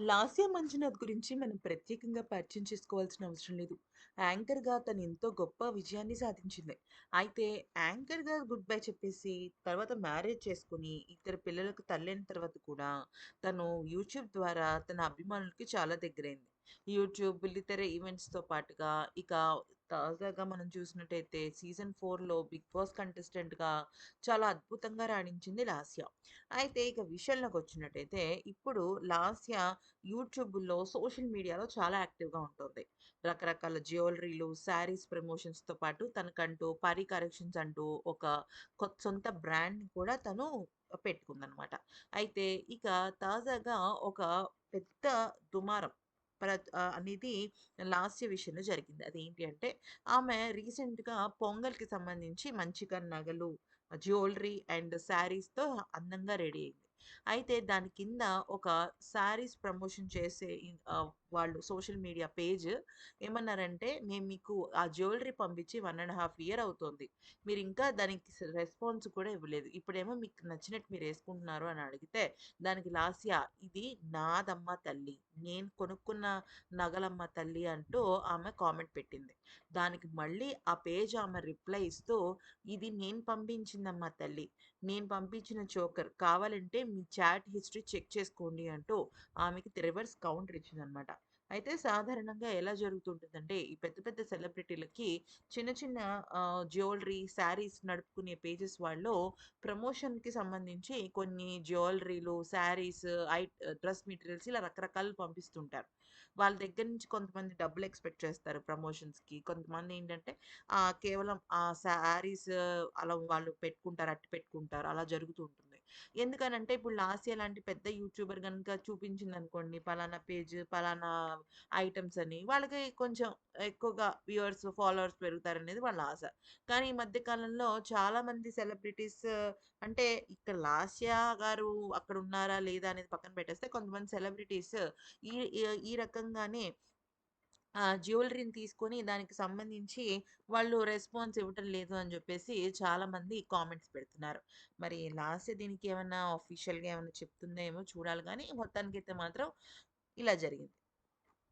లాస్య మంజునాథ్ గురించి మనం ప్రత్యేకంగా పరిచయం చేసుకోవాల్సిన అవసరం లేదు. యాంకర్‌గా తను ఎంతో గొప్ప విజయాన్ని సాధించింది. అయితే యాంకర్‌గా గుడ్ బై చెప్పేసి తర్వాత మ్యారేజ్ చేసుకుని ఇద్దరు పిల్లలకు తల్లైన తర్వాత కూడా తను యూట్యూబ్ ద్వారా తన అభిమానులకి చాలా దగ్గరైంది. యూట్యూబ్, ఇతర ఈవెంట్స్‌తో పాటుగా ఇక తాజాగా మనం చూసినట్టయితే సీజన్ ఫోర్లో 'బిగ్ బాస్' కంటెస్టెంట్‌గా చాలా అద్భుతంగా రాణించింది లాస్య. అయితే ఇక విషయంలోకి వచ్చినట్టయితే ఇప్పుడు లాస్య యూట్యూబ్లో సోషల్ మీడియాలో చాలా యాక్టివ్‌గా ఉంటుంది. రకరకాల జ్యువెలరీలు, శారీస్ ప్రమోషన్స్‌తో పాటు తనకంటూ పరీ కరెక్షన్స్ అంటూ ఒక కొత్త సొంత బ్రాండ్‌ని కూడా తను పెట్టుకుందనమాట. అయితే ఇక తాజాగా ఒక పెద్ద దుమారం ప్ర అనేది లాస్య విషయంలో జరిగింది. అదేంటి అంటే ఆమె రీసెంట్‌గా పొంగల్‌కి సంబంధించి మంచిగా నగలు, జ్యువెలరీ అండ్ శారీస్‌తో అందంగా రెడీ అయింది. అయితే దాని కింద ఒక శారీస్ ప్రమోషన్ చేసే వాళ్ళు సోషల్ మీడియా పేజ్ ఏమన్నారంటే, "మేము మీకు ఆ జ్యువెలరీ పంపించి వన్ అండ్ హాఫ్ ఇయర్ అవుతుంది మీరు ఇంకా దానికి రెస్పాన్స్ కూడా ఇవ్వలేదు. ఇప్పుడేమో మీకు నచ్చినట్టు మీరు వేసుకుంటున్నారు అని అడిగితే, దానికి లాస్యా "ఇది నాదమ్మ తల్లి. నేను కొనుక్కున్న నగలమ్మ తల్లి" అంటూ ఆమె కామెంట్ పెట్టింది. దానికి మళ్ళీ ఆ పేజ్ ఆమె రిప్లై ఇస్తూ, "ఇది నేను పంపించిందమ్మా తల్లి. నేను పంపించిన చోకర్. కావాలంటే మీ చాట్ హిస్టరీ చెక్ చేసుకోండి" అంటూ ఆమెకి రివర్స్ కౌంటర్ ఇచ్చిందనమాట. అయితే సాధారణంగా ఎలా జరుగుతుంటుందంటే, ఈ పెద్ద పెద్ద సెలబ్రిటీలకి చిన్న చిన్న జ్యువెలరీ, శారీస్ నడుపుకునే పేజెస్ వాళ్ళు ప్రమోషన్‌కి సంబంధించి కొన్ని జ్యువెలరీలు, శారీస్, ఐ డ్రెస్ మెటీరియల్స్ ఇలా రకరకాలు పంపిస్తుంటారు. వాళ్ళ దగ్గర నుంచి కొంతమంది డబ్బులు ఎక్స్‌పెక్ట్ చేస్తారు ప్రమోషన్స్‌కి. కొంతమంది ఏంటంటే కేవలం ఆ శారీస్ అలా వాళ్ళు పెట్టుకుంటారు, అట్టి పెట్టుకుంటారు. అలా జరుగుతూ ఉంటుంది. ఎందుకనంటే ఇప్పుడు లాస్య లాంటి పెద్ద యూట్యూబర్ గనుక చూపించిందనుకోండి, పలానా పేజ్, పలానా ఐటెమ్స్ అని, వాళ్ళకి కొంచెం ఎక్కువగా వ్యూవర్స్, ఫాలోవర్స్ పెరుగుతారనేది వాళ్ళ ఆశ. కానీ ఈ మధ్య కాలంలో చాలామంది సెలబ్రిటీస్ అంటే ఇక్కడ లాస్య గారు అక్కడ ఉన్నారా లేదా? అనేది పక్కన పెట్టేస్తే కొంతమంది సెలబ్రిటీస్ ఈ ఈ రకంగానే జ్యువెలరీని తీసుకొని దానికి సంబంధించి వాళ్ళు రెస్పాన్స్ ఇవ్వటం లేదు అని చెప్పేసి చాలామంది కామెంట్స్ పెడుతున్నారు. మరి లాస్ట్ దీనికి ఏమన్నా అఫీషియల్గా ఏమైనా చెప్తుందేమో చూడాలి కానీ మొత్తానికైతే మాత్రం ఇలా జరిగింది.